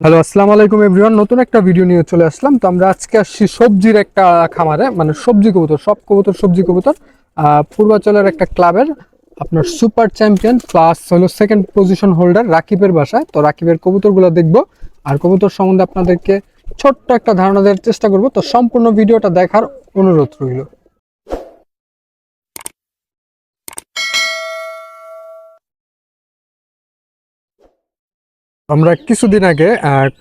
Hello আসসালামু আলাইকুম everyone নতুন একটা ভিডিও নিয়ে চলে আসলাম। তো আমরা আজকে আসছি সবজির একটা খামারে মানে সবজি কবুতর, সব কবুতর, সবজি কবুতর। পূর্বাচলের একটা ক্লাবের আপনার সুপার চ্যাম্পিয়ন প্লাস হলো সেকেন্ড পজিশন হোল্ডার রাকিবের বাসায়। তো রাকিবের কবুতরগুলো দেখব। আর কবুতর সম্বন্ধে আপনাদেরকে ছোট্ট একটা ধারণা দেওয়ার চেষ্টা করব। তো সম্পূর্ণ ভিডিওটা দেখার অনুরোধ রইল। আমরা কিছুদিন আগে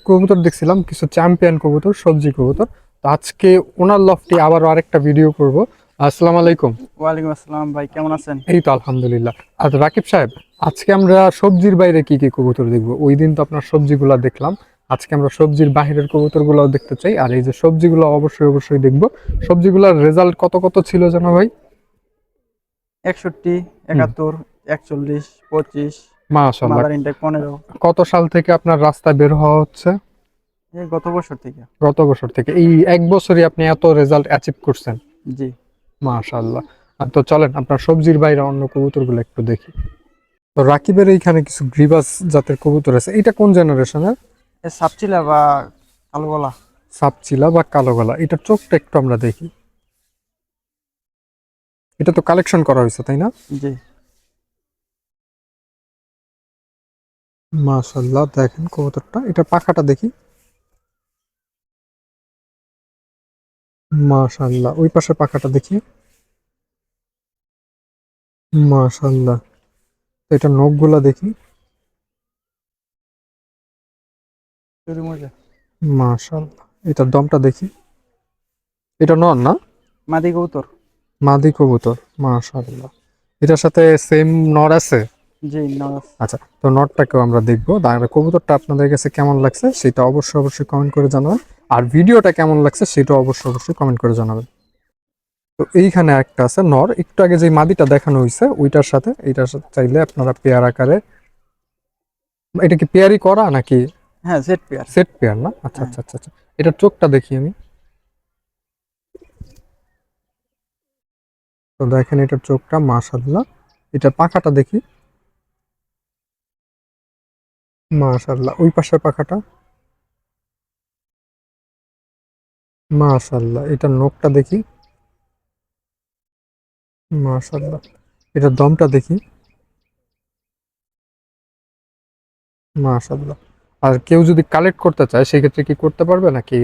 কবুতর দেখছিলাম কিছু চ্যাম্পিয়ন কবুতর সবজি কবুতর। তো আজকে ওনার লফটি আবার আরেকটা ভিডিও করব। আসসালামু আলাইকুম। ওয়ালাইকুম আসসালাম ভাই কেমন আছেন? এই তো আলহামদুলিল্লাহ। আর রাকিব সাহেব আজকে আমরা সবজির বাইরে কি কি কবুতর দেখব? ওই দিন তো আপনার সবজিগুলা দেখলাম। আজকে আমরা সবজির বাহিরের কবুতরগুলো দেখতে চাই। আর এই যে সবজিগুলো অবশ্যই অবশ্যই দেখব। সবজিগুলোর রেজাল্ট কত কত ছিল জানো ভাই? একষট্টি একাত্তর একচল্লিশ পঁচিশ মাশাআল্লাহ। মাদার ইনটেক পনেরো কত সাল থেকে আপনার রাস্তায় বের হওয়া হচ্ছে? এই গত বছর থেকে। গত বছর থেকে। এই এক বছরই আপনি এত রেজাল্ট অ্যাচিভ করছেন। জি। মাশাআল্লাহ। তো চলেন আপনার সবজির বাইরে অন্য কবুতরগুলো একটু দেখি। তো রাকিবের এইখানে কিছু গ্রিবাস জাতের কবুতর আছে। এটা কোন জেনারেশনের? সাপচিলা বা কালো গলা সাপচিলা বা কালো গলা এটা চোখটা একটু আমরা দেখি। এটা তো কালেকশন করা হয়েছে তাই না? জি। মাশাআল্লাহ দেখেন কবুতরটা। এটা পাখাটা দেখি। মাশাআল্লাহ ওই পাশে পাখাটা দেখি। মাশাআল্লাহ এটা নখগুলা দেখি। মাশাআল্লাহ এটার দমটা দেখি। এটা নর না? মাদি কৌতর মাদি কবুতর মাশাআল্লাহ। এটার সাথে সেম নর আছে? জি আচ্ছা তো নটটাকেও আমরা দেখব। তাহলে কবুতরটা আপনাদের কাছে কেমন লাগছে সেটা অবশ্যই অবশ্যই কমেন্ট করে জানাবেন। আর ভিডিওটা কেমন লাগছে সেটা অবশ্যই অবশ্যই কমেন্ট করে জানাবেন। তো এইখানে একটা আছে নর। একটু আগে যে মাদিটা দেখানো হয়েছে ওইটার সাথে এইটার সাথে চাইলে আপনারা পেয়ার আকারে এটা কি পেয়ারই করা নাকি? হ্যাঁ সেট পেয়ার সেট পেয়ার না? আচ্ছা হ্যাঁ। আচ্ছা আচ্ছা আচ্ছা। এটার চোখটা দেখি আমি। তো দেখেন এটার চোখটা মাশাল্লাহ এটার পাখাটা দেখি। মাশাল্লাহ ওই পাশের পাখাটা? মাশাল্লাহ এটার নখটা দেখি। মাশাল্লাহ এটার দমটা দেখি। মাশাল্লাহ আর কেউ যদি কালেক্ট করতে চায় সেক্ষেত্রে কি করতে পারবে নাকি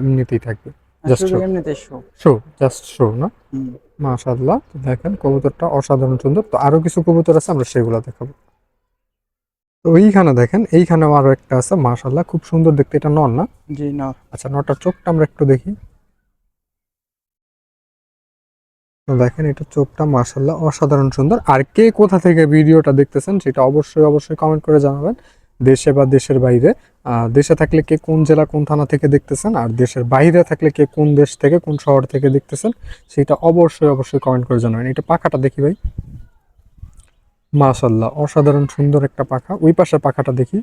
এমনিতেই থাকবে? শো শো জাস্ট শো না? মাশাল্লাহ দেখেন কবুতরটা অসাধারণ সুন্দর। তো আরও কিছু কবুতর আছে আমরা সেগুলো দেখাবো। তো এইখানে দেখেন এইখানেও আরও একটা আছে মাশাল্লাহ খুব সুন্দর দেখতে এটা নর না? জি না আচ্ছা নটার চোখটা আমরা একটু দেখি। তো দেখেন এটা চোখটা মাশাল্লাহ অসাধারণ সুন্দর। আর কে কোথা থেকে ভিডিওটা দেখতেছেন সেটা অবশ্যই অবশ্যই কমেন্ট করে জানাবেন। দেশে বা দেশের বাইরে আহ, দেশে থাকলে কে কোন জেলা কোন থানা থেকে দেখতেছেন আর দেশের বাইরে থাকলে কে কোন দেশ থেকে কোন শহর থেকে দেখতেছেন সেটা অবশ্যই অবশ্যই কমেন্ট করে জানাবেন। এটা পাখাটা দেখি ভাই। মাশাল্লাহ অসাধারণ সুন্দর একটা পাখা। ওই পাশের পাখাটা দেখি।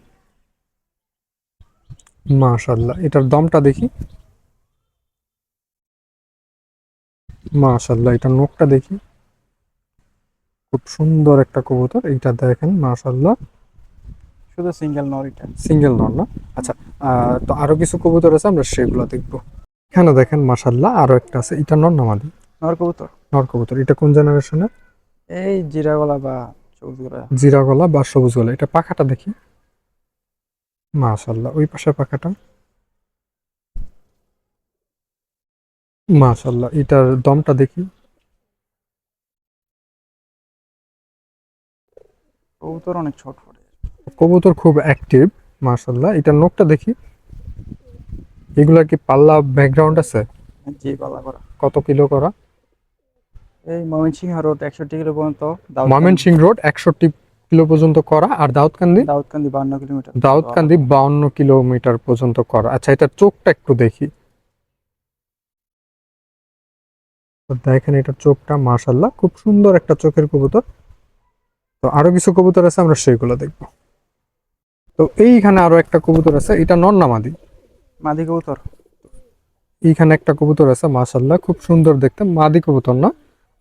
মাশাল্লাহ এটার দমটা দেখি। মাশাল্লাহ এটা নখটা দেখি। খুব সুন্দর একটা কবুতর এইটা দেখেন মাশাল্লাহ শুধু সিঙ্গেল নর এটা। সিঙ্গেল নর না? আচ্ছা তো আরও কিছু কবুতর আছে আমরা সেগুলো দেখব। এখানে দেখেন মাশাল্লাহ আরও একটা আছে এটা নর না মাদি? নর কবুতর। নর কবুতর এটা কোন জেনারেশনের? এই জিরা গলা বা জিরা গলা বা সবুজ গলা। এটা পাখাটা দেখি। মাশাল্লাহ ওই পাশে পাখাটা। মাশাল্লাহ এটার দমটা দেখি। কবুতর অনেক ছোট পড়ে কবুতর খুব অ্যাক্টিভ মাশাল্লাহ। এটার নখটা দেখি। এগুলা কি পাল্লা ব্যাকগ্রাউন্ড আছে? জি পাল্লা করা। কত কিলো করা? এই ময়মনসিংহ রোড একষট্টি কিলো পর্যন্ত দাউদকান্দি- ময়মনসিং রোড একষট্টি কিলো পর্যন্ত করা আর দাউদকান্দি? দাউদকান্দি বান্ন কিলোমিটার। দাউদকান্দি বাউন্ন কিলোমিটার পর্যন্ত করা। আচ্ছা এটার চোখটা একটু দেখি। তো দেখেন এটার চোখটা মাশাল্লাহ খুব সুন্দর একটা চোখের কবুতর। তো আরও কিছু কবুতর আছে আমরা সেগুলো দেখব। তো এইখানে আরও একটা কবুতর আছে এটা নর নামাদি মাদি কবুতর। এইখানে একটা কবুতর আছে মাশাল্লাহ খুব সুন্দর দেখতে। মাদি কবুতর না?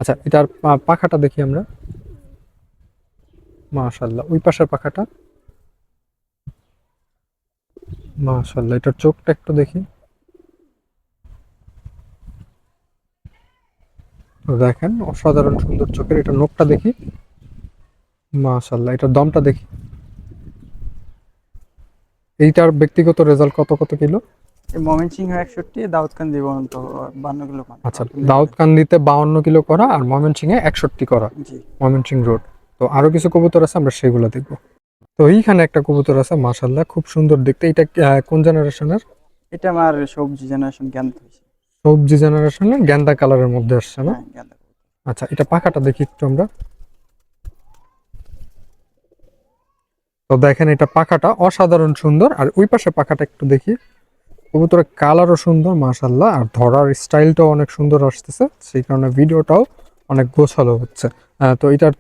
আচ্ছা এটার পাখাটা দেখি আমরা। মাশাল্লাহ ওই পাশের পাখাটা। মাশাল্লাহ এটার চোখটা একটু দেখি। দেখেন, অসাধারণ সুন্দর চোখের এটা নোকটা দেখি। মাশাল্লাহ এটার দমটা দেখি। এইটার ব্যক্তিগত রেজাল্ট কত কত কিলো? ময়মনসিংহ একষট্টি দাউদকান্দি পর্যন্ত বান্ন কিলো আচ্ছা দাউদকান্দিতে বাউন্ন কিলো করা আর ময়মনসিংহে একষট্টি করা। জি। ময়মনসিং রোড। তো আরও কিছু কবুতর আছে আমরা সেগুলো দেখব। তো এইখানে একটা কবুতর আছে মাশাল্লাহ খুব সুন্দর দেখতে। এটা কোন জেনারেশনের? এটা আমার সবজি জেনারেশন হয়েছে। সবজি জেনারেশনের গ্যান্দা কালারের মধ্যে আসছে না? হ্যাঁ আচ্ছা এটা পাখাটা দেখি একটু আমরা। তো দেখেন এটা পাখাটা অসাধারণ সুন্দর। আর ওই পাশে পাখাটা একটু দেখি। কবুতরের কালারও সুন্দর মাশাল্লাহ আর ধরার স্টাইলটাও অনেক সুন্দর আসতেছে। সেই কারণে ভিডিওটাও অনেক গোছালো হচ্ছে। তো এটার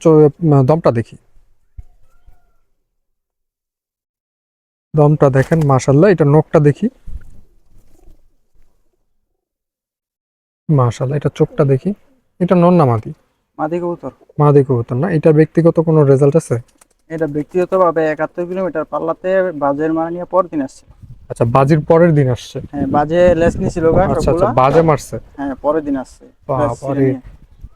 দমটা দেখি। দমটা দেখেন মাশাল্লাহ এটা নখটা দেখি। মাশাল্লাহ এটা চোখটা দেখি। এটা নন্না মাদি। মাদি কবুতর। মাদি কবুতর না? এটা ব্যক্তিগত কোনো রেজাল্ট আছে? এটা ব্যক্তিগতভাবে একাত্তর কিলোমিটার পাল্লাতে বাজের মারা নিয়ে পর দিন আসছে। আচ্ছা বাজির পরের দিন আসছে। হ্যাঁ বাজে লেস নিছিল গা আচ্ছা আচ্ছা বাজে মারছে। হ্যাঁ পরের দিন আসছে। বাবারে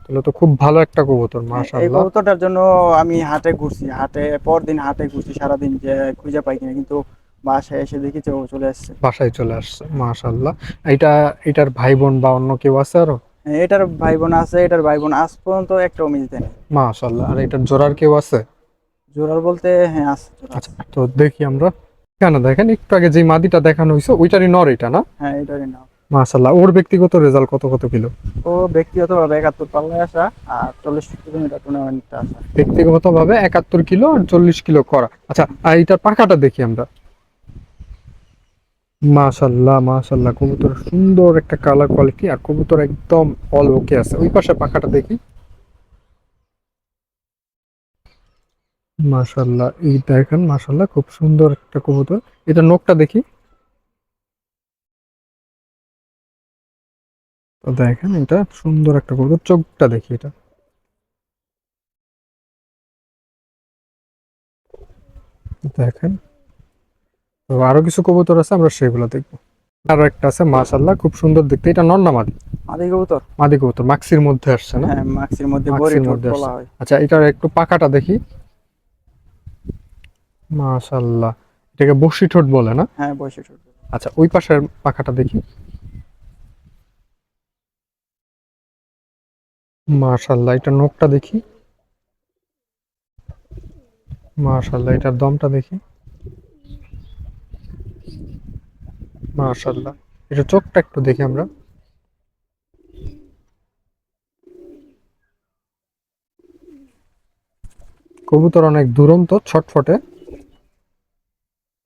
তাহলে তো খুব ভালো একটা কবুতর হ্যাঁ, এই কবুতরটার জন্য আমি হাটে ঘুরছি। হাটে পর দিন হাটে ঘুরছি সারাদিন যে খুঁজে পাই কিনা কিন্তু বাসায় এসে দেখি যে ও চলে আসছে। বাসায় চলে আসছে মাশাআল্লাহ। এটা এটার ভাই বোন বা অন্য কেউ আছে আরও? হ্যাঁ, এটার ভাই বোন আছে এটার ভাই বোন আজ পর্যন্ত একটাও মিস দেয়নি। মাশাআল্লাহ আর এটার জোড়ার কেউ আছে? জোরাল বলতে হ্যাঁ আছে। আচ্ছা তো দেখি আমরা। কেন দেখেন? একটু আগে যে মাদিটা দেখানো হয়েছে ওইটারই নর এটা না? হ্যাঁ এটারই নাম মাশাআল্লাহ। ওর ব্যক্তিগত রেজাল্ট কত কত কিলো? ও ব্যক্তিগতভাবে একাত্তর পাল্লায় আসা আর চল্লিশ কিলোমিটার টুর্নামেন্টটা আসা। ব্যক্তিগত ভাবে একাত্তর কিলো আর চল্লিশ কিলো করা। আচ্ছা আর এটার পাখাটা দেখি আমরা। মাশাল্লাহ মাশাল্লাহ কবুতর সুন্দর একটা কালার কোয়ালিটি আর কবুতর একদম অল ওকে আছে। ওই পাশে পাখাটা দেখি। মাশাল্লাহ এই দেখেন মাশাল্লাহ খুব সুন্দর একটা কবুতর। এটা নখটা দেখি। তো দেখেন এটা সুন্দর একটা কবুতর চোখটা দেখি এটা। দেখেন তো আরও কিছু কবুতর আছে আমরা সেগুলো দেখব। আরও একটা আছে মাশাল্লাহ খুব সুন্দর দেখতে। এটা নন্না মাদি? মাদি কবুতর। মাদি কবুতর মাক্সির মধ্যে আসছে না? হ্যাঁ মাক্সির মধ্যে। হয়। আচ্ছা এটার একটু পাকাটা দেখি। মাশাল্লাহ এটাকে বসি ঠোঁট বলে না? হ্যাঁ বয়সে ঠোঁট। আচ্ছা ওই পাশের পাখাটা দেখি। মাশাল্লাহ এটা নখটা দেখি। মাশাল্লাহ এটার দমটা দেখি। মাশাল্লাহ এটা চোখটা একটু দেখি আমরা। কবুতর অনেক দুরন্ত ছটফটে।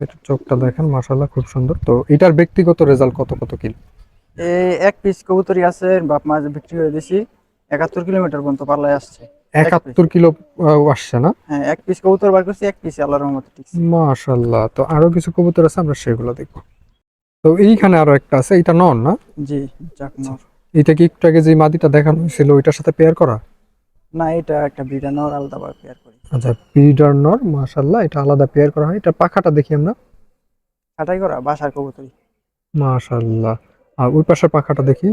এটা চোখটা দেখেন মাশাল্লাহ খুব সুন্দর। তো এটার ব্যক্তিগত রেজাল্ট কত কত কিলো? এই এক পিস কবুতরই আছে বাপ মা বিক্রি করে দিছি একাত্তর কিলোমিটার পর্যন্ত পাল্লায় আসছে। একাত্তর কিলো আসছে না? হ্যাঁ এক পিস কবুতর বার করছি এক পিস আল্লাহর রহমতে ঠিক মাশাল্লাহ তো আরও কিছু কবুতর আছে আমরা সেগুলো দেখব। তো এইখানে আরও একটা আছে এটা নন না? জি যাক এটা কি একটু আগে যে মাদিটা দেখানো হয়েছিল ওইটার সাথে পেয়ার করা? না এটা একটা বিটা নর আলাদা পেয়ার করি। আচ্ছা পিডার নর মাশাল্লাহ এটা আলাদা পেয়ার করা হয়। এটা পাখাটা দেখি আমরা। ছাটাই করা বাসার কবুতরই। মাশাল্লাহ আর ওই পাশের পাখাটা দেখি।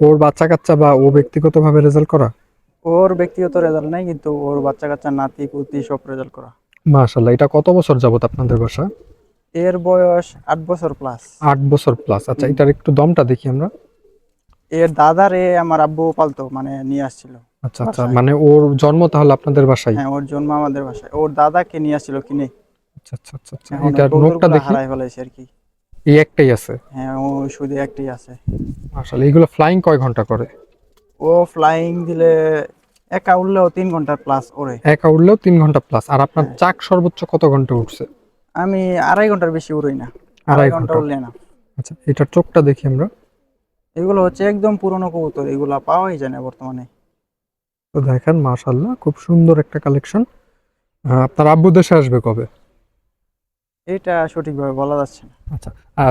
ওর বাচ্চা কাচ্চা বা ও ব্যক্তিগতভাবে রেজাল্ট করা? ওর ব্যক্তিগত রেজাল্ট নাই কিন্তু ওর বাচ্চা কাচ্চা নাতি পুতি সব রেজাল্ট করা। মাশাল্লাহ এটা কত বছর যাবত আপনাদের বাসা? এর বয়স আট বছর প্লাস আট বছর প্লাস আচ্ছা এটার একটু দমটা দেখি আমরা। এর দাদারে আমার আব্বু পালতো মানে নিয়ে আসছিল। আচ্ছা আচ্ছা মানে ওর জন্ম তাহলে আপনাদের বাসায়? হ্যাঁ ওর জন্ম আমাদের বাসায়। ওর দাদাকে নিয়ে আসছিল কিনে। আচ্ছা আচ্ছা আচ্ছা আচ্ছা। এখন নোকটা দেখি। হারাই ফেলাইছে আর কি। এই একটাই আছে? হ্যাঁ ও শুধু একটাই আছে। আসলে এগুলো ফ্লাইং কয় ঘণ্টা করে? ও ফ্লাইং দিলে একা উঠলেও তিন ঘণ্টার প্লাস ওরে। একা উঠলেও তিন ঘণ্টা প্লাস আর আপনার হ্যাঁ। চাক সর্বোচ্চ কত ঘণ্টা উঠছে? আমি আড়াই ঘণ্টার বেশি উড়ই না। আড়াই ঘণ্টা। ঘণ্টা উঠলে না। আচ্ছা এটার চোখটা দেখি আমরা। এগুলো হচ্ছে একদম পুরনো কবুতর। এগুলা পাওয়াই যায় না বর্তমানে। তো দেখেন মাশাল্লাহ খুব সুন্দর একটা কালেকশন। আপনার আব্বু দেশে আসবে কবে? এটা সঠিকভাবে বলা যাচ্ছে না। আচ্ছা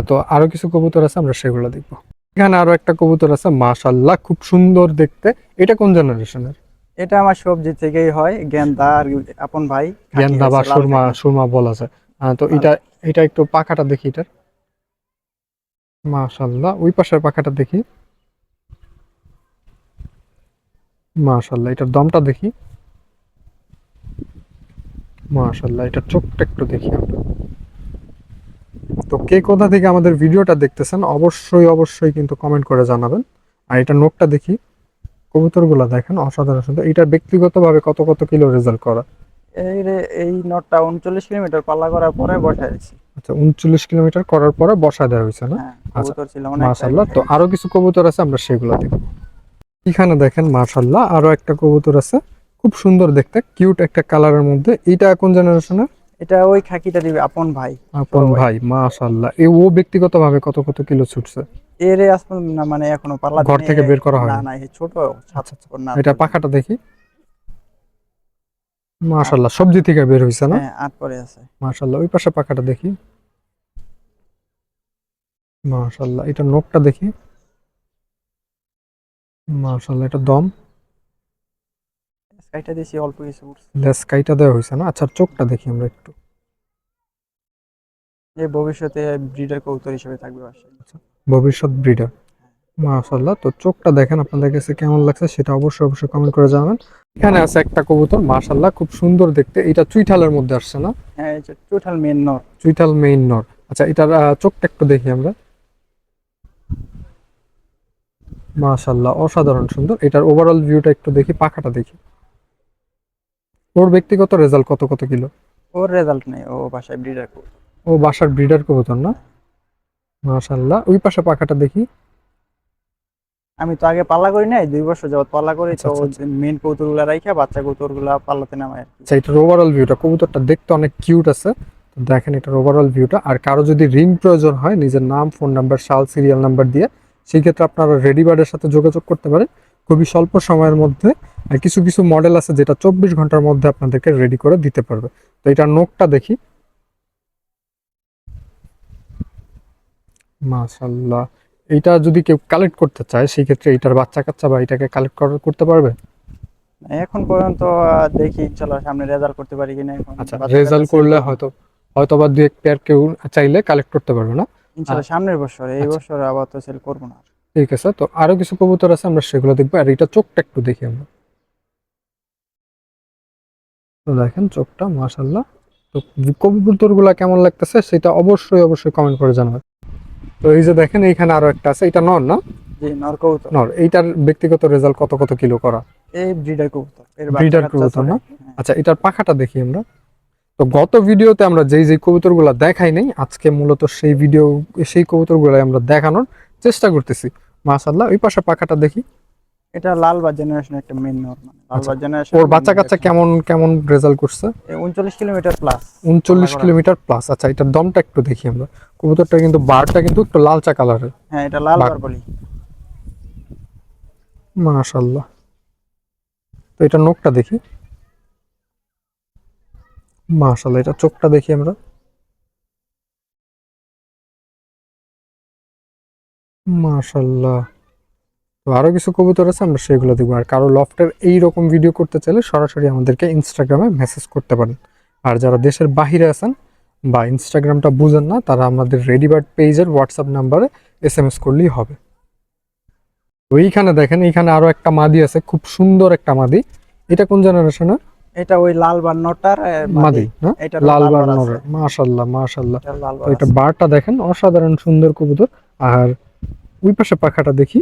তো আরও কিছু কবুতর আছে আমরা সেগুলো দেখব। এখানে আরও একটা কবুতর আছে মাশাল্লাহ খুব সুন্দর দেখতে। এটা কোন জেনারেশনের? এটা আমার সবজি থেকেই হয় গেন্দা আর আপন ভাই গেন্দা বা সুরমা সুরমা বলা যায়। তো এটা এটা একটু পাখাটা দেখি এটার। মাশাল্লাহ ওই পাশের পাখাটা দেখি। মাশাল্লাহ এটার দমটা দেখি। মাশাল্লাহ এটার চোখটা একটু দেখি আমরা। তো কে কোথা থেকে আমাদের ভিডিওটা দেখতেছেন অবশ্যই অবশ্যই কিন্তু কমেন্ট করে জানাবেন। আর এটা নোটটা দেখি। কবুতরগুলা দেখেন অসাধারণ সুন্দর। এটা ব্যক্তিগতভাবে কত কত কিলো রেজাল্ট করা? এই রে এই নটটা উনচল্লিশ কিলোমিটার পাল্লা করার পরে বসাই দিছি। আচ্ছা উনচল্লিশ কিলোমিটার করার পরে বসা দেওয়া হয়েছে না? অনেক মাশাল্লাহ তো আরও কিছু কবুতর আছে আমরা সেগুলো দেখব। এখানে দেখেন মাশাল্লাহ আরও একটা কবুতর আছে। খুব সুন্দর দেখতে কিউট একটা কালারের মধ্যে। এটা কোন জেনারেশনের এটা ওই খাকিটা দিবে আপন ভাই। আপন ভাই। মাশাল্লাহ এ ও ব্যক্তিগতভাবে কত কত কিলো ছুটছে? এর আসলে না মানে এখনও পাল্লা ঘর থেকে বের করা হয় না না এই ছোট সাত না। এটা পাখাটা দেখি। মাশাল্লাহ সবজি থেকে বের হইছে না? হ্যাঁ আট পরে আছে। মাশাল্লাহ ওই পাশে পাখাটা দেখি। মাশাল্লাহ এটা নোকটা দেখি। মাশাল্লাহ এটা দম? দিছি অল্প কিছু উঠছে। দেওয়া হয়েছে না? আচ্ছা চোখটা দেখি আমরা একটু। যে ভবিষ্যতে ব্রিডার কবুতর হিসেবে থাকবে বাসায়। ভবিষ্যৎ ব্রিডার। তো চোখটা দেখেন আপনাদের কাছে কেমন লাগছে সেটা অবশ্যই অবশ্যই কমেন্ট করে জানাবেন। এখানে আছে একটা কবুতর মাশাল্লাহ খুব সুন্দর দেখতে। এটা চুইঠালের মধ্যে আসছে না? হ্যাঁ যে টোটাল মেন চুইঠাল মেইন নর। আচ্ছা এটার চোখটা একটু দেখি আমরা। মাশাল্লাহ অসাধারণ সুন্দর। এটার ওভারঅল ভিউটা একটু দেখি পাখাটা দেখি। ওর ব্যক্তিগত রেজাল্ট কত কত কিলো? ওর রেজাল্ট নেই ও বাসায় ব্রিডার ও বাসার ব্রিডার কবুতর না? মাশাল্লাহ ওই পাশে পাখাটা দেখি। আমি তো আগে পাল্লা করি নাই দুই বছর যাবত পাল্লা করি আচ্ছা, তো আচ্ছা, মেন কবুতরগুলা রাইখা বাচ্চা কবুতরগুলা পাল্লাতে নামায় আচ্ছা এটার ওভারঅল ভিউটা কবুতরটা দেখতে অনেক কিউট আছে। দেখেন এটার ওভারঅল ভিউটা আর কারও যদি রিং প্রয়োজন হয় নিজের নাম ফোন নাম্বার সাল সিরিয়াল নাম্বার দিয়ে সেই ক্ষেত্রে আপনারা রেডি বার্ডের সাথে যোগাযোগ করতে পারেন। খুবই স্বল্প সময়ের মধ্যে কিছু কিছু মডেল আছে যেটা চব্বিশ ঘণ্টার মধ্যে আপনাদেরকে রেডি করে দিতে পারবে। তো এটার নোকটা দেখি। মাশাল্লাহ এইটা যদি কেউ কালেক্ট করতে চায় সেই ক্ষেত্রে এটার বাচ্চা কাচ্চা বা এটাকে কালেক্ট করতে পারবে? এখন পর্যন্ত দেখি ইনশাল্লাহ সামনে রেজাল্ট করতে পারি কিনা এখন। আচ্ছা রেজাল্ট করলে হয়তো হয়তো বা দু এক পেয়ার কেউ চাইলে কালেক্ট করতে পারবে না? ইনশাল্লাহ সামনের বছর এই আচ্ছা। বছর আবার তো সেল করব না। ঠিক আছে তো আরও কিছু কবুতর আছে আমরা সেগুলো দেখব। আর এটা চোখটা একটু দেখি আমরা। তো দেখেন চোখটা মাশাল্লাহ তো কবুতরগুলা কেমন লাগতেছে সেটা অবশ্যই অবশ্যই কমেন্ট করে জানাবেন। তো এই যে দেখেন এইখানে আরও একটা আছে। এটা নর না? জি নর কবুতর। নর এইটার ব্যক্তিগত রেজাল্ট কত কত কিলো করা? এই ব্রিডার কবুতর। এর কাচ্চা কবুতর না? আচ্ছা এটার পাখাটা দেখি আমরা। তো গত ভিডিওতে আমরা যেই যেই কবুতরগুলো দেখাই নাই আজকে মূলত সেই ভিডিও সেই কবুতরগুলো আমরা দেখানোর চেষ্টা করতেছি। মাশাল্লাহ ওই পাশে পাখাটা দেখি। এটা লালবাগ জেনারেশন একটা মেন নর মানে লালবাগ জেনারেশন ওর বাচ্চা কাচ্চা কেমন কেমন রেজাল্ট করছে? উনচল্লিশ কিলোমিটার প্লাস উনচল্লিশ করা। কিলোমিটার প্লাস আচ্ছা এটার দমটা একটু দেখি আমরা। কবুতরটা কিন্তু বারটা কিন্তু একটু লালচা কালারের হ্যাঁ এটা লাল বার বলি। মাশাল্লাহ তো এটা নোকটা দেখি। মাশাল্লাহ এটা চোখটা দেখি আমরা। মাশাল্লাহ তো আরও কিছু কবুতর আছে, আমরা সেগুলো দেখব। আর কারও লফটের এই রকম ভিডিও করতে চাইলে সরাসরি আমাদেরকে ইনস্টাগ্রামে মেসেজ করতে পারেন। আর যারা দেশের বাহিরে আছেন বা ইনস্টাগ্রামটা বুঝেন না, তারা আমাদের রেডিবার্ড পেজের হোয়াটসঅ্যাপ নাম্বারে এস এম এস করলেই হবে। ওইখানে দেখেন, এইখানে আরও একটা মাদি আছে, খুব সুন্দর একটা মাদি। এটা কোন জেনারেশনের এটা ওই লাল বার নটার মাদি। এটা লাল বার। মাশাল্লাহ মাশাল্লাহ। এটা। বারটা দেখেন অসাধারণ সুন্দর কবুতর। আর ওই পাশে পাখাটা দেখি।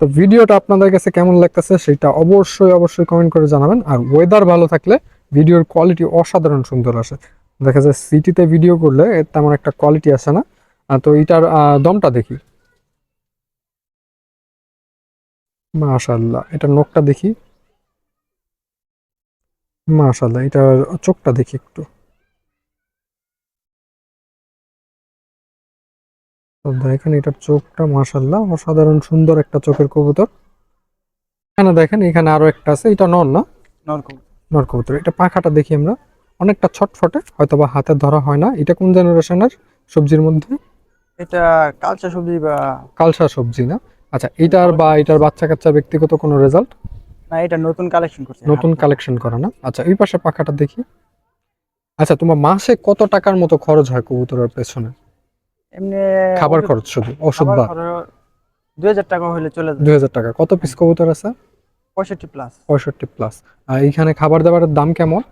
তো ভিডিওটা আপনাদের কাছে কেমন লাগতেছে সেটা অবশ্যই অবশ্যই কমেন্ট করে জানাবেন। আর ওয়েদার ভালো থাকলে ভিডিওর কোয়ালিটি অসাধারণ সুন্দর আসে। দেখা যায় সিটিতে ভিডিও করলে তেমন একটা কোয়ালিটি আসে না। তো এটার দমটা দেখি। মাশাল্লাহ এটা নখটা দেখি। মাশাল্লাহ এটার চোখটা দেখি একটু। দেখেন এটার চোখটা মাশাল্লাহ অসাধারণ সুন্দর একটা চোখের কবুতর। এখানে দেখেন এখানে আরও একটা আছে এটা নর না? নর কবুতর। এটা পাখাটা দেখি আমরা। অনেকটা ছটফটে হয়তো বা হাতে ধরা হয় না। এটা কোন জেনারেশনের সবজির মধ্যে? এটা কালচা সবজি বা কালসা সবজি না? আচ্ছা এটার বা এটার বাচ্চা কাচ্চা ব্যক্তিগত কোনো রেজাল্ট না এটা নতুন কালেকশন করছে। নতুন কালেকশন করা না? আচ্ছা এই পাশে পাখাটা দেখি। আচ্ছা তোমার মাসে কত টাকার মতো খরচ হয় কবুতরের পেছনে? এমনি খাবার খরচ শুধু ওষুধ বা? খরচ দুই হাজার টাকা হলে চলে যায়। দুই হাজার টাকা। কত পিস কবুতর আছে? পঁয়ষট্টি প্লাস পঁয়ষট্টি প্লাস আর এইখানে খাবার দাবারের দাম কেমন?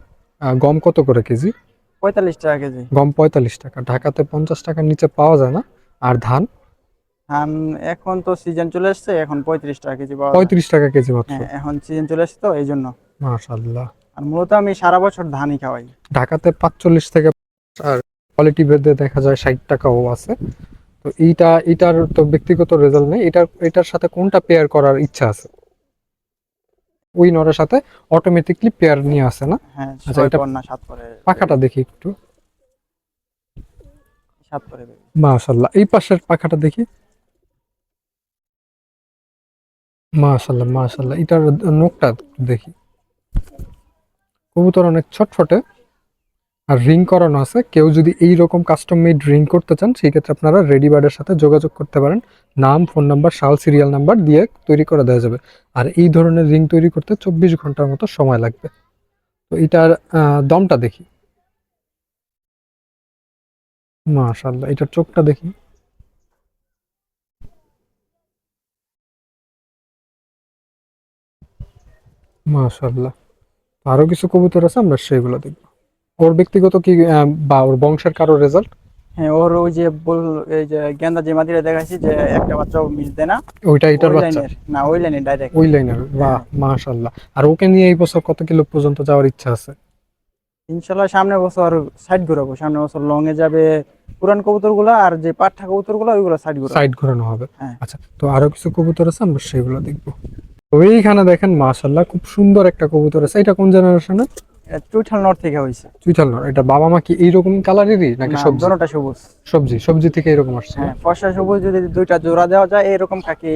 গম কত করে কেজি? পঁয়তাল্লিশ টাকা কেজি। গম পঁয়তাল্লিশ টাকা। ঢাকাতে পঞ্চাশ টাকার নিচে পাওয়া যায় না। আর ধান? এখন তো সিজন চলে এসছে এখন পঁয়ত্রিশ টাকা কেজি পাওয়া পঁয়ত্রিশ টাকা কেজি মাত্র। হ্যাঁ এখন সিজন চলে এসছে তো এই জন্য মাশাল্লাহ আর মূলত আমি সারা বছর ধানই খাওয়াই। ঢাকাতে পাঁচচল্লিশ থেকে আর কোয়ালিটি ভেদে দেখা যায় ষাট টাকাও আছে। তো এইটা এটার তো ব্যক্তিগত রেজাল্ট নেই। এটার এটার সাথে কোনটা পেয়ার করার ইচ্ছা আছে? ওই নরের সাথে অটোমেটিকলি পেয়ার নিয়ে আসে না? হ্যাঁ আচ্ছা, এটা- না সাত পরে পাখাটা দেখি একটু। সাত baby। মাশাল্লাহ এই পাশের পাখাটা দেখি। মাশাল্লাহ মাশাল্লাহ। এটার নখটা দেখি। কবুতর অনেক ছটফটে। আর রিং করানো আছে। কেউ যদি এই রকম কাস্টম মেড রিং করতে চান, সেই ক্ষেত্রে আপনারা রেডি বার্ডের সাথে যোগাযোগ করতে পারেন। নাম, ফোন নাম্বার সাল সিরিয়াল নাম্বার দিয়ে তৈরি করে দেওয়া যাবে। আর এই ধরনের রিং তৈরি করতে চব্বিশ ঘণ্টার মতো সময় লাগবে। তো এটার দমটা দেখি। মাশাল্লাহ এটার চোখটা দেখি। মাশাল্লাহ আরও কিছু কবুতর আছে আমরা সেগুলো দেখব। ওর ব্যক্তিগত কি বা ওর বংশের কারও রেজাল্ট হ্যাঁ ওর ওই যে বল এই যে গেন্দা যে মাদিরা দেখাচ্ছি যে একটা বাচ্চাও মিস দেয় না ওইটা এটার বাচ্চা? না ওই লাইনে ডাইরেক্ট ওই লাইনের বাহ মাশাল্লাহ আর ওকে নিয়ে এই বছর কত কিলো পর্যন্ত যাওয়ার ইচ্ছা আছে? ইনশাল্লাহ সামনে বছর সাইড ঘুরাবো। সামনে বছর লং এ যাবে পুরান কবুতরগুলা আর যে পাঠা কবুতরগুলা ওইগুলো সাইড সাইড ঘোরানো হবে। হ্যাঁ। আচ্ছা তো আরও কিছু কবুতর আছে আমরা সেগুলো দেখব। ওইখানে দেখেন মাশাল্লাহ খুব সুন্দর একটা কবুতর আছে। এটা কোন জেনারেশনের চুইঠাল নর্থ থেকে হয়েছে। চুইঠাল নর এটা বাবা মা কি এইরকম কালারেরই নাকি সবজি? দোনোটা সবুজ। সবজি সবজি থেকে এরকম আসছে হ্যাঁ ফর্সা সবুজ যদি দুইটা জোড়া দেওয়া যায় এরকম কাকি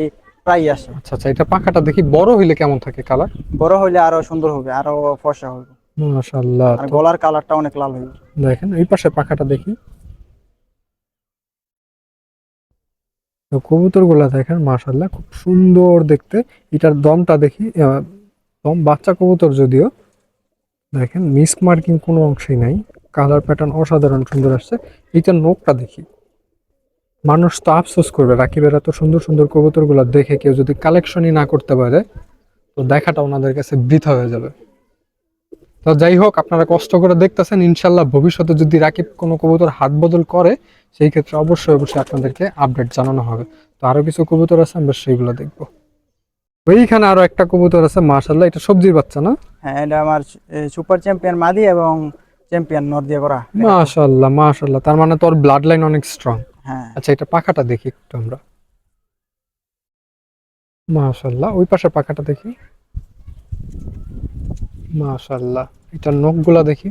প্রায় আসে। আচ্ছা আচ্ছা এটা পাখাটা দেখি বড় হইলে কেমন থাকে কালার বড় হইলে আরও সুন্দর হবে আরও ফর্সা হবে। মাশাল্লাহ আর গলার কালারটা অনেক লাল হবে দেখেন এই পাশে পাখাটা দেখি। তো কবুতরগুলা দেখেন মাশাল্লাহ খুব সুন্দর দেখতে। এটার দমটা দেখি দম বাচ্চা কবুতর যদিও। দেখেন মিস মার্কিং কোনো অংশেই নাই। কালার প্যাটার্ন অসাধারণ সুন্দর আসছে। এটার নোকটা দেখি। মানুষ তো আফসোস করবে, রাকিবের এত সুন্দর সুন্দর কবুতরগুলা দেখে কেউ যদি কালেকশনই না করতে পারে, তো দেখাটা ওনাদের কাছে বৃথা হয়ে যাবে। তো যাই হোক, আপনারা কষ্ট করে দেখতেছেন ইনশাল্লাহ ভবিষ্যতে যদি রাকিব কোনো কবুতর হাত বদল করে সেই ক্ষেত্রে অবশ্যই অবশ্যই আপনাদেরকে আপডেট জানানো হবে। তো আরও কিছু কবুতর আছে আমরা সেইগুলো দেখব। ওইখানে আরও একটা কবুতর আছে মাশাল্লাহ এটা সবজির বাচ্চা না? হ্যাঁ এটা আমার সুপার চ্যাম্পিয়ন মাদি এবং চ্যাম্পিয়ন নর দিয়ে করা মাশাল্লাহ মাশাল্লাহ তার মানে তোর ব্লাড লাইন অনেক স্ট্রং হ্যাঁ। আচ্ছা এটা পাখাটা দেখি একটু আমরা। মাশাল্লাহ ওই পাশের পাখাটা দেখি। মাশাল্লাহ এটার নখগুলা দেখি।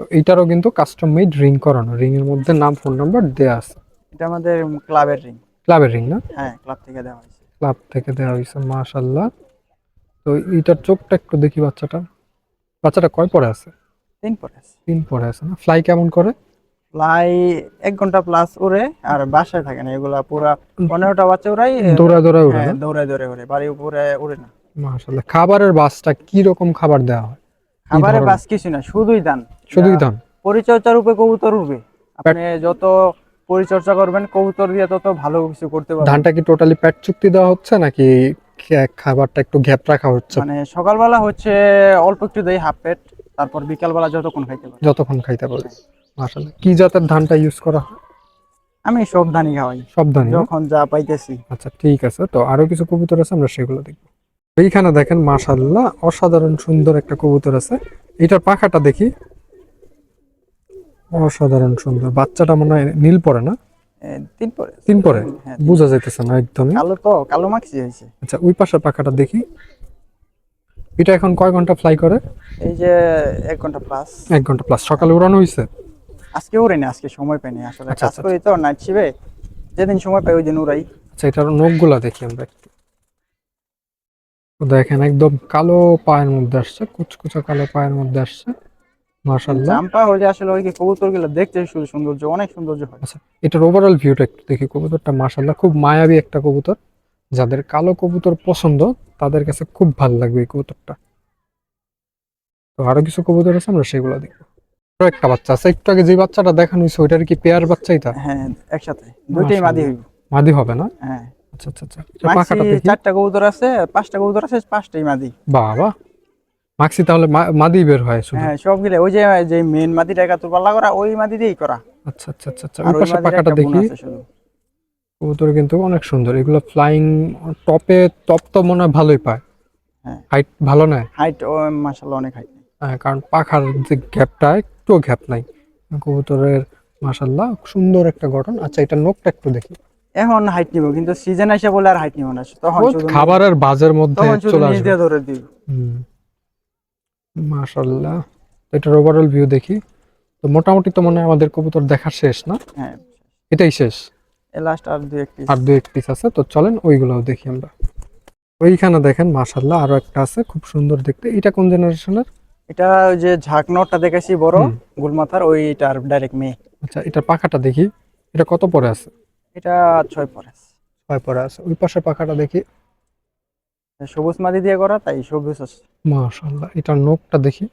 তো এইটারও কিন্তু কাস্টম মেড রিং করানো। রিং এর মধ্যে নাম ফোন নাম্বার দেয়া আছে। এটা আমাদের ক্লাবের রিং ক্লাবের রিং না? হ্যাঁ ক্লাব থেকে দেওয়া হয়েছে। ক্লাব থেকে দেওয়া হয়েছে মাশাল্লাহ তো এইটার চোখটা একটু দেখি বাচ্চাটা বাচ্চাটা কয় পরে আছে? তিন পরে আছে। তিন পরে আছে না? ফ্লাই কেমন করে? ফ্লাই এক ঘণ্টা প্লাস উড়ে আর বাসায় থাকে না। এগুলা পুরা পনেরোটা বাচ্চা উড়াই দৌড়া দৌড়া উড়ে হ্যাঁ দৌড়ায় দৌড়ে উড়ে বাড়ি উপরে উড়ে না। মাশাল্লাহ খাবারের বাসটা কি রকম খাবার দেওয়া হয়? খাবারে বাস কিছু না শুধুই দান। শুধুই ধান পরিচর্যার উপরে কবুতর উঠবে। আপনি যত পরিচর্যা করবেন কবুতর দিয়ে তত ভালো কিছু করতে পারবেন। ধানটা কি টোটালি পেট চুক্তি দেওয়া হচ্ছে নাকি খাবারটা একটু গ্যাপ রাখা হচ্ছে? মানে সকালবেলা হচ্ছে অল্প একটু দেই হাফ পেট তারপর বিকালবেলা যতক্ষণ খাইতে পারে যতক্ষণ খাইতে পারে মাশাল্লাহ কি জাতের ধানটা ইউজ করা হয়? আমি সব ধানই খাওয়াই। সব ধানই যখন যা পাইতেছি। আচ্ছা ঠিক আছে। তো আরও কিছু কবুতর আছে আমরা সেগুলো দেখব। এইখানে দেখেন মাশাল্লাহ অসাধারণ সুন্দর একটা কবুতর আছে। এটার পাখাটা দেখি। অসাধারণ সুন্দর। বাচ্চাটা মনে হয় নীল পরে না? তিন পরে। তিন পরে? হ্যাঁ বোঝা যাইতেছে না একদমই। কালো তো কালো মাখছি হয়েছে। আচ্ছা ওই পাশের পাখাটা দেখি। এটা এখন কয় ঘণ্টা ফ্লাই করে? এই যে এক ঘণ্টা প্লাস এক ঘণ্টা প্লাস সকালে উড়ানো হয়েছে আজকে উড়াইনি আজকে সময় পাইনি আসলে আচ্ছা, কাজ আচ্ছা, করি তো নাইট শিবে যেদিন সময় পাই ওই দিন উড়াই। আচ্ছা এটার নখগুলা দেখি আমরা একটু। দেখেন একদম কালো পায়ের মধ্যে আসছে কুচকুচা কালো পায়ের মধ্যে আসছে। মাশাল্লাহ চাম্পা হলে আসলে ওই কবুতর দেখতে শুধু সৌন্দর্য অনেক সৌন্দর্য হয়। আচ্ছা এটার ওভারঅল ভিউটা একটু দেখি কবুতরটা মাশাল্লাহ খুব মায়াবী একটা কবুতর। যাদের কালো কবুতর পছন্দ তাদের কাছে খুব ভালো লাগবে এই কবুতরটা। তো আরও কিছু কবুতর আছে আমরা সেগুলো দেখব। আরও একটা বাচ্চা আছে একটু আগে যে বাচ্চাটা দেখানো হয়েছে ওইটার কি পেয়ার বাচ্চাই তা হ্যাঁ একসাথে। দুইটাই মাদি হইব। মাদি হবে না? হ্যাঁ। আচ্ছা আচ্ছা আচ্ছা। পাখাটা দেখি। চারটা কবুতর আছে পাঁচটা কবুতর আছে পাঁচটাই মাদি। বাবা। মাক্সি তাহলে মাদি বের হয় শুধু? হ্যাঁ সব গিলে ওই যে যে মেন মাদিটা পাল্লা করা ওই মাদি দিয়েই করা। আচ্ছা আচ্ছা আচ্ছা আচ্ছা। ওই পাশে পাখাটা দেখি। কবুতর কিন্তু অনেক সুন্দর। এগুলো ফ্লাইং টপে টপ তো মনে হয় ভালোই পায়। হ্যাঁ। হাইট ভালো নেয় হাইট মাশাআল্লাহ অনেক হাইট হ্যাঁ, কারণ পাখার যে গ্যাপটা একটু গ্যাপ নাই। কবুতরের মাশাল্লাহ সুন্দর একটা গঠন। আচ্ছা এটা নোকটা একটু দেখি। এখন হাইট নিব কিন্তু সিজন এসে বলে আর হাইট নিব না তখন শুধু খাবারের বাজের মধ্যে চলে নিচ আসবে। ধরে দিব মাশাল্লাহ এটার ওভারঅল ভিউ দেখি। তো মোটামুটি তো মনে আমাদের কবুতর দেখা শেষ না? হ্যাঁ এটাই শেষ। এ লাস্ট আর দুই একটি আর দু এক পিস আছে। তো চলেন ওইগুলোও দেখি আমরা। ওইখানে দেখেন মাশাল্লাহ আরও একটা আছে খুব সুন্দর দেখতে। এটা কোন জেনারেশনের এটা ওই যে ঝাঁকনটা দেখাইছি বড়। গোলমাথার ওইটার ডাইরেক্ট মেয়ে। আচ্ছা এটা পাখাটা দেখি। এটা কত পরে আছে? এটা ছয় পরে আছে। ছয় পরে আছে ওই পাখাটা দেখি। সবুজ মাদি দিয়ে করা তাই সবুজ আছে। মাশাল্লাহ এটার নোকটা দেখি।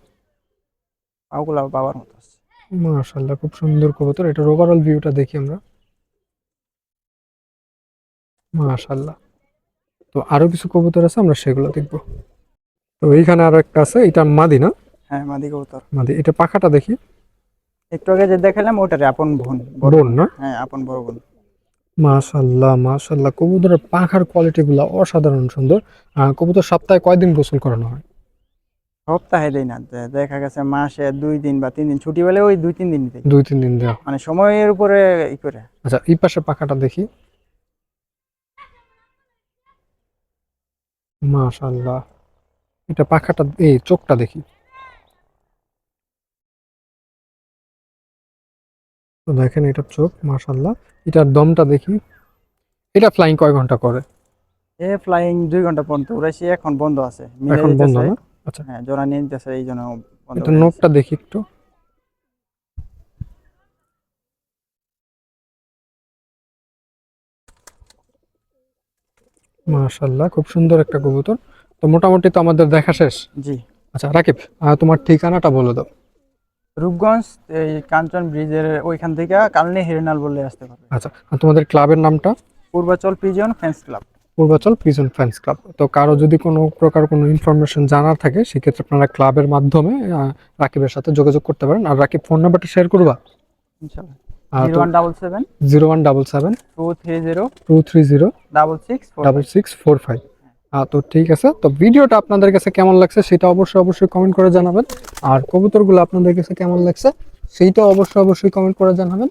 পাগুলা বাবার মতো আছে। মাশাল্লাহ খুব সুন্দর কবুতর। এটার ওভারঅল ভিউটা দেখি আমরা। মাশাল্লাহ তো আরও কিছু কবুতর আছে আমরা সেগুলো দেখব। তো এইখানে আরও একটা আছে এটা মাদি না? হ্যাঁ মাদি কবুতর। মাদি এটা পাখাটা দেখি। একটু আগে যে দেখালাম ওটারে আপন বোন বড় বোন না? হ্যাঁ আপন বড় বোন। মাশাল্লাহ মাশাল্লাহ কবুতরের পাখার কোয়ালিটি গুলা অসাধারণ সুন্দর। কবুতর সপ্তাহে কয়দিন গোসল করানো হয়? সপ্তাহে দেই না দেখা গেছে মাসে দুই দিন বা তিন দিন। ছুটি পেলে ওই দুই তিন দিন দেই। দুই তিন দিন দেওয়া মানে সময়ের উপরে ই করে। আচ্ছা এই পাশে পাখাটা দেখি। মাশাল্লাহ এটা পাখাটা এই চোখটা দেখি। তো দেখেন এটা চোখ মাশাল্লাহ এটার দমটা দেখি। এটা ফ্লাইং কয় ঘণ্টা করে? এ ফ্লাইং দুই ঘণ্টা পর্যন্ত উড়াইছি এখন বন্ধ আছে। এখন বন্ধ না? আচ্ছা। হ্যাঁ জোড়া নিয়ে নিতেছে এই জন্য বন্ধ এটা নোকটা দেখি একটু। মাশাল্লাহ খুব সুন্দর একটা কবুতর। তো মোটামুটি তো আমাদের দেখা শেষ। জি। আচ্ছা রাকিব তোমার ঠিকানাটা বলে দাও। রূপগঞ্জ এই কাঞ্চন ব্রিজের ওইখান থেকে কালনি হিরনাল বলে আসতে পারবে। আচ্ছা আর তোমাদের ক্লাবের নামটা? Purbachal pigeon fans club Purbachal prison fans club তো কারও যদি কোনো প্রকার কোনো ইনফরমেশন জানার থাকে সেক্ষেত্রে আপনারা ক্লাবের মাধ্যমে আহ, রাকিবের সাথে যোগাযোগ করতে পারেন। আর রাকিব ফোন নাম্বারটা শেয়ার করবা? ইনশাল্লাহ। Zero one double seven zero one double seven two three zero two three zero double six four double six four five তো ঠিক আছে। তো ভিডিওটা আপনাদের কাছে কেমন লাগছে সেটা অবশ্যই অবশ্যই কমেন্ট করে জানাবেন। আর কবুতরগুলো আপনাদের কাছে কেমন লাগছে সেইটা অবশ্যই অবশ্যই কমেন্ট করে জানাবেন।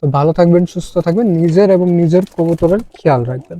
তো ভালো থাকবেন, সুস্থ থাকবেন, নিজের এবং নিজের কবুতরের খেয়াল রাখবেন।